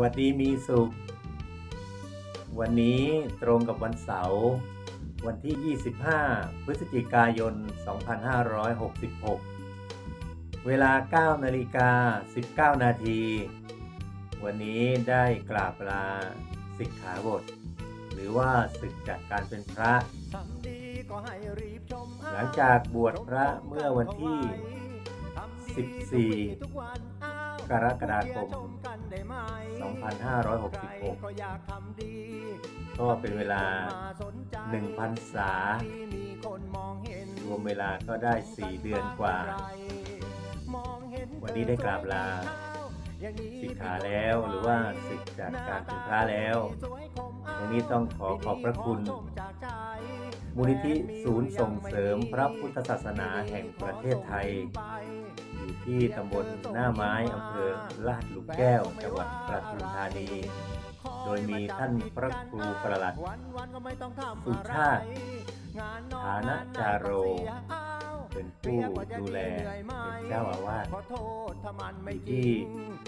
วัสดีมีสุข วันนี้ตรงกับวันเสาร์วันที่ 25 พฤศจิกายน 2566 เวลา 9 นาฬิกา 19 นาที วันนี้ได้กราบลาสิกขาบท หรือว่าศึกจากการเป็นพระ หลังจากบวชพระเมื่อวันที่ 14 กรกฎาคม 2566 ก็เป็นเวลา1พรรษารวมเวลาก็ได้ 4 เดือนกว่า วันนี้ได้กราบลาสิกขาแล้วหรือว่าศึกจากการเป็นพระแล้ววันนี้ต้องขอขอบพระคุณ มูลนิธิศูนย์ส่งเสริมพระพุทธศาสนาแห่งประเทศไทย อยู่ที่ตำบลหน้าไม้อำเภอลาดหลุมแก้ว จังหวัดปทุมธานี โดยมีท่านพระครูประหลัดสุชาติฐานะจาโร เป็นผู้ดูแลเป็นเจ้าอาวาสอยู่ที่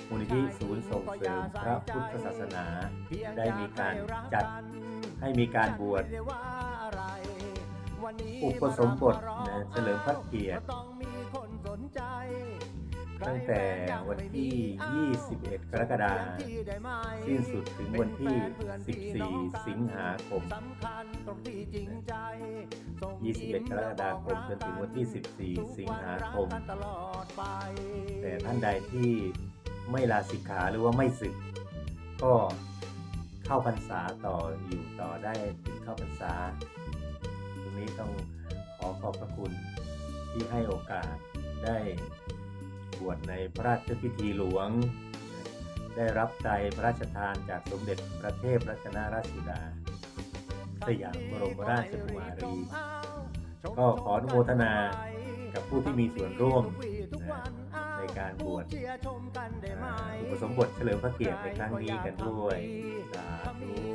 มูลนิธิศูนย์ส่งเสริมพระพุทธศาสนา ได้มีการจัดให้มีการบวชอุปสมบทนะเฉลิมพระเกียรติ ตั้งแต่วันที่ 21 กรกฎาคมสิ้นสุดถึงวันที่ 14 สิงหาคม 21 กรกฎาคมจนถึงวันที่ 14 สิงหาคม แต่ท่านใดที่ไม่ลาสิกขาหรือว่าไม่ศึก ก็เข้าพรรษาต่ออยู่ต่อได้ถึงเข้าพรรษา ตรงนี้ต้องขอขอบพระคุณที่ให้โอกาสได้ บวชในพระราชพิธีหลวง ได้รับใจพระราชทานจากสมเด็จพระเทพรัตนราชสุดา สยามบรมราชกุมารี ก็ขออนุโมทนากับผู้ที่มีส่วนร่วมในการบวชอุปสมบทเฉลิมพระเกียรติในครั้งนี้กันด้วยสาธุ